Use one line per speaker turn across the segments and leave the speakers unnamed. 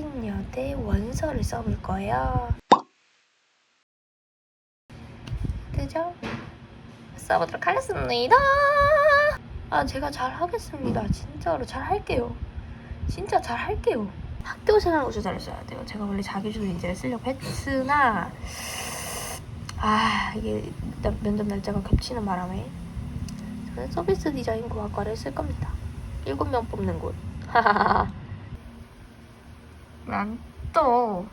성신여대 원서를 써볼 거예요. 그죠? 써보도록 하겠습니다. 아, 제가 잘 하겠습니다. 진짜로 잘 할게요. 진짜 잘 할게요. 학교 생활 주제를 써야 돼요. 제가 원래 자기주도 인재를 쓰려고 했으나, 아, 이게 나- 면접 날짜가 겹치는 바람에 저는 서비스 디자인 공학과를 쓸 겁니다. 7명 뽑는 곳. 난 또.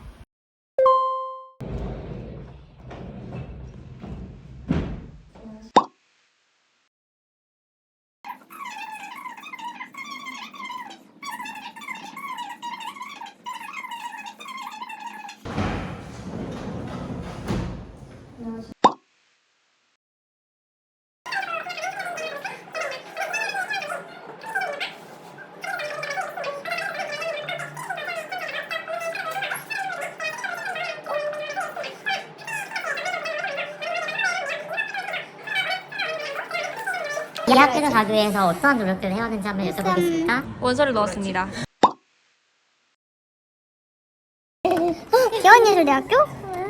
이 학교를 가기 위해서 어떠한 노력들을 해왔는지 한번 여쭤보겠습니다.
원서를 넣었습니다.
대원예술대학교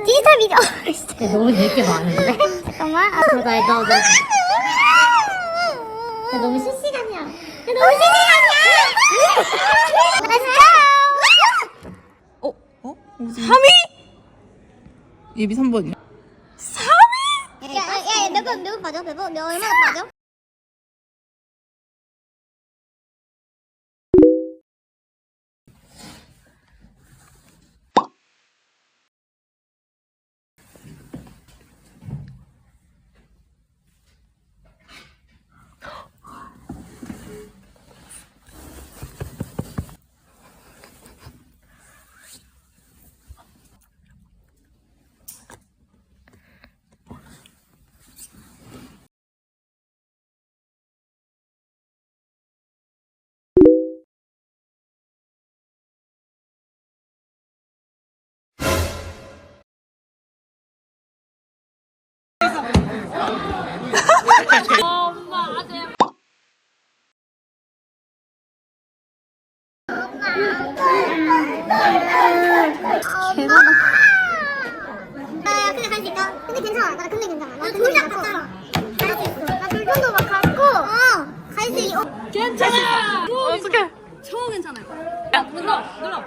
디지털 미디어
너무 낼게 많은데?
잠깐만 아,
너, 나, 너, 너. 야, 너무 실시간이야.
너무 신기하냐 Let's
어? 어? 3위?
예비 3번이요.
go 야야야 몇번 몇번 빠져 몇번 몇 얼마나 빠져 나 근데 갈수 있다 근데 괜찮아 나 근데 괜찮아 나 둘다 갔잖아 갈수 있어 나 돌전도 막 갔고 어 갈 수 있어
어떡해. 처음 괜찮아요. 야, 눌러, 눌러.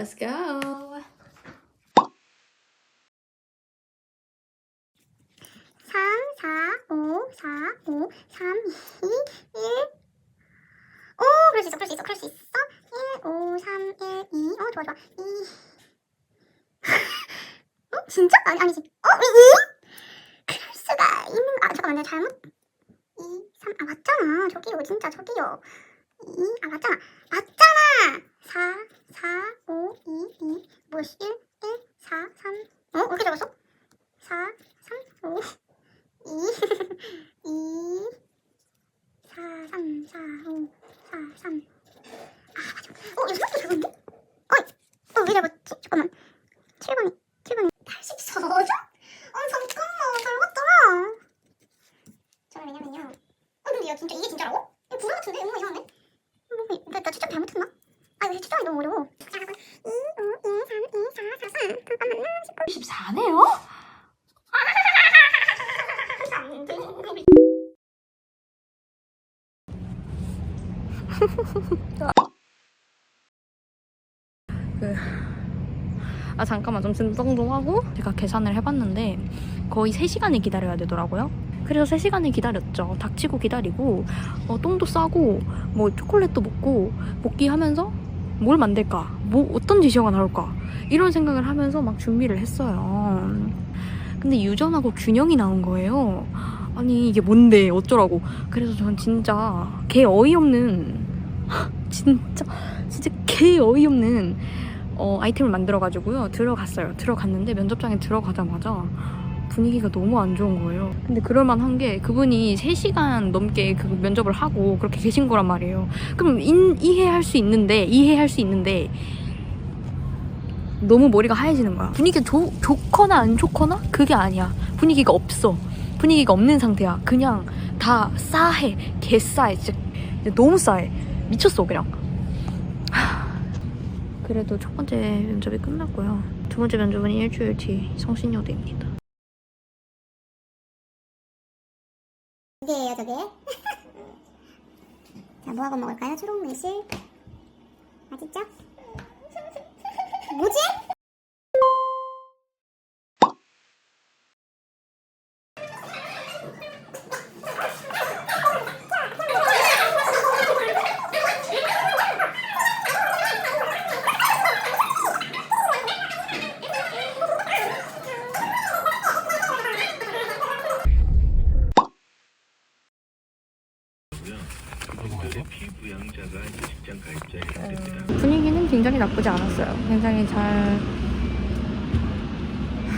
Let's go.
3, 4, 5, 4, 5, 3, 2, 1. 오, 그럴 수 있어, 그럴 수 있어, 그럴 수 있어. 1, 5, 3, 1, 2. 어, 좋아, 좋아. 2. 어? 어? 2? 그럴 수가 있는, 아, 잠깐만, 내가 잘못. 2, 3, 아, 맞잖아. 저기요, 진짜, 저기요. 2, 아, 맞잖아. 맞잖아! 4, 4, 5, 2, 2. 뭐였어? 1, 1, 4, 3. 어? 어떻게 적었어? 4, 3, 5. 2, 2, 4, 3, 4, 5, 4, 3. 아, 맞아. 어, 이거 생각보다 적은데? 어이, 어, 왜 적었지? 잠깐만. 7번이, 7번이. 84점? 어, 잠깐만. 잘 맞잖아.
안 해요? 아 잠깐만 좀 진정 좀 하고 제가 계산을 해봤는데 거의 3시간을 기다려야 되더라고요. 그래서 3시간을 기다렸죠. 닥치고 기다리고 어, 똥도 싸고 뭐 초콜릿도 먹고 복귀 하면서 뭘 만들까? 뭐 어떤 제시어가 나올까? 이런 생각을 하면서 막 준비를 했어요. 근데 유전하고 균형이 나온 거예요. 아니 이게 뭔데? 어쩌라고. 그래서 전 진짜 개 어이없는 진짜 진짜 개 어이없는 어, 아이템을 만들어가지고요. 들어갔어요. 들어갔는데 면접장에 들어가자마자 분위기가 너무 안 좋은 거예요. 근데 그럴만한 게 그분이 3시간 넘게 그 면접을 하고 그렇게 계신 거란 말이에요. 그럼 인, 이해할 수 있는데 이해할 수 있는데 너무 머리가 하얘지는 거야. 분위기가 좋, 좋거나 안 좋거나 그게 아니야. 분위기가 없어. 분위기가 없는 상태야. 그냥 다 싸해. 개싸해. 진짜 너무 싸해 미쳤어 그냥 그래도 첫 번째 면접이 끝났고요. 두 번째 면접은 일주일 뒤 성신여대입니다.
저게예요 저게 자 뭐하고 먹을까요? 초록 매실 맛있죠? 뭐지?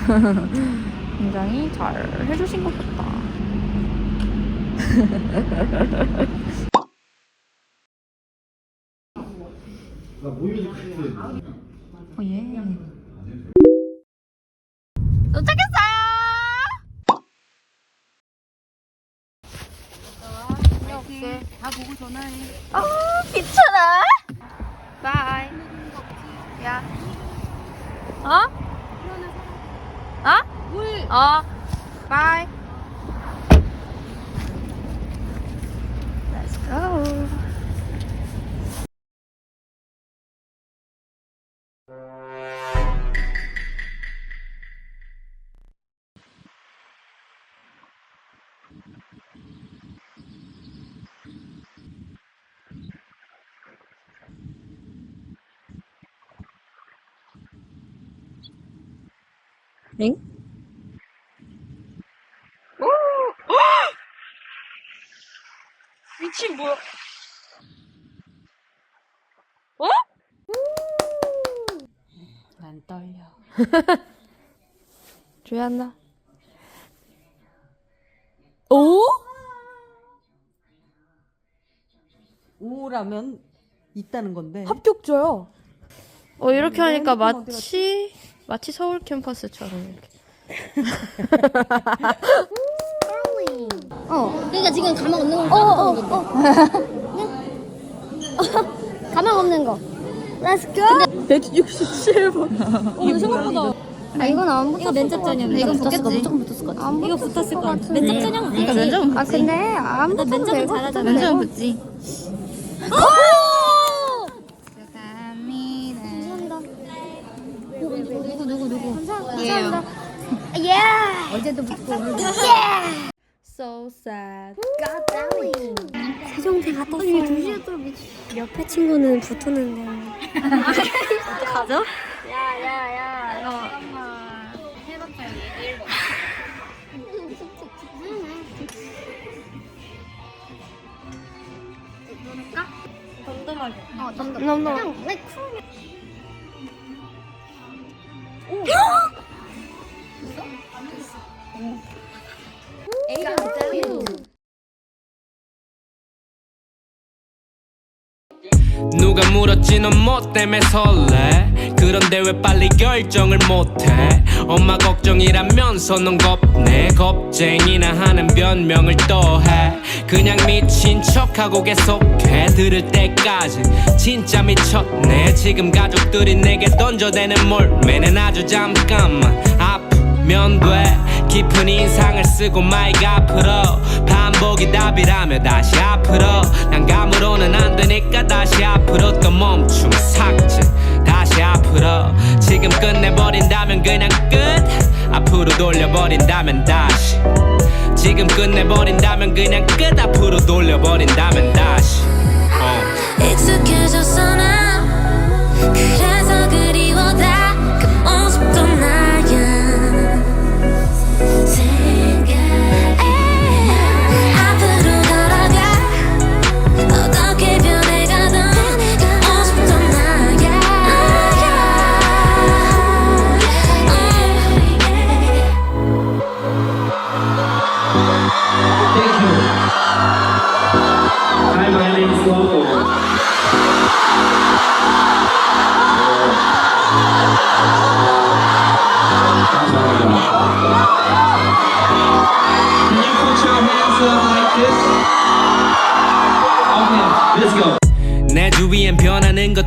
굉장히 잘 해주신 것 같다. 어, 예. 도착했어요!
다 보고 전화해.
아, 귀찮아. 바이. 야. 어? 어? 물. 어. 바이. Let's go. 엥? 미친 뭐야? 어?
난 떨려.
조연나. 오?
오라면 있다는 건데.
합격자요. 어 이렇게 하니까
핸드폰 어디
마치 마치 서울 캠퍼스처럼 이렇게.
어, 그러니까 지금 가망 없는 거. 어, 어, 어. 가망 없는 거. Let's go.
167번.
어, 생각보다. 아, 이건 안 붙었을 이거 면접 전형. 이건 붙었을 거 무조건 붙었을 것 같아. 이거 붙었을 거 같아. 면접 전형 붙었지. 면접
아 근데
안나 면접은 잘하잖아.
면접은
붙지. 어제도 붙고 오늘도.
So sad.
세종대 갔다 왔어요 옆에 친구는 붙었는데
가죠?
어 점점 그냥 왜 쿨.
누가 물었지 넌 뭐 때문에 설레? 그런데 왜 빨리 결정을 못해. 엄마 걱정이라면서 넌 겁내. 겁쟁이나 하는 변명을 또해. 그냥 미친 척하고 계속해. 들을 때까지 진짜 미쳤네. 지금 가족들이 내게 던져대는 몰매는 아주 잠깐만 아프 면 돼 깊은 인상을 쓰고 마이크 앞으로. 반복이 답이라며 다시 앞으로. 난 감으로는 안 되니까 다시 앞으로 또 멈춤 삭제. 다시 앞으로. 지금 끝내버린다면 그냥 끝. 앞으로 돌려버린다면 다시. 지금 끝내버린다면 그냥 끝. 앞으로 돌려버린다면 다시. 어.
익숙해졌어 나. 그래서 그리워 다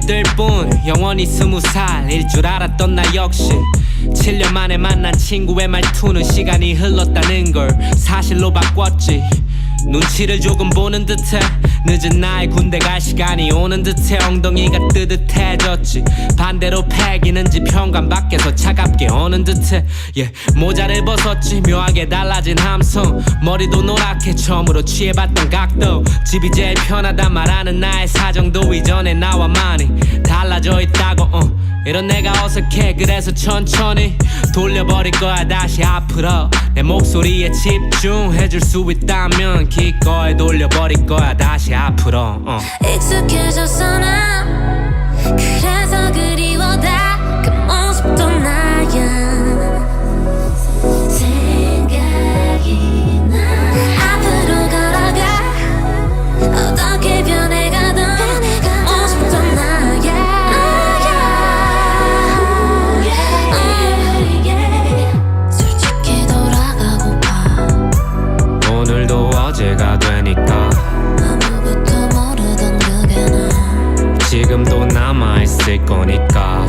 들 뿐. 영원히 스무 살일 줄 알았던 나 역시. 7년 만에 만난 친구의 말투는 시간이 흘렀다는 걸 사실로 바꿨지. 눈치를 조금 보는 듯해 늦은 나의 군대 갈 시간이 오는 듯해 엉덩이가 뜨뜻해졌지 반대로 패기는지 현관 밖에서 차갑게 오는 듯해 yeah. 모자를 벗었지 묘하게 달라진 함성 머리도 노랗게 처음으로 취해봤던 각도 집이 제일 편하다 말하는 나의 사정도 이전에 나와 많이 달라져 있다고 어. 이런 내가 어색해. 그래서 천천히 돌려버릴 거야. 다시 앞으로 내 목소리에 집중해줄 수 있다면 기꺼이 돌려버릴 거야. 다시 앞으로 어.
익숙해졌어 나 그래서 그리워 다 문제가 되니까. 아무것도 모르던 그게 나. 지금도 남아있을 거니까.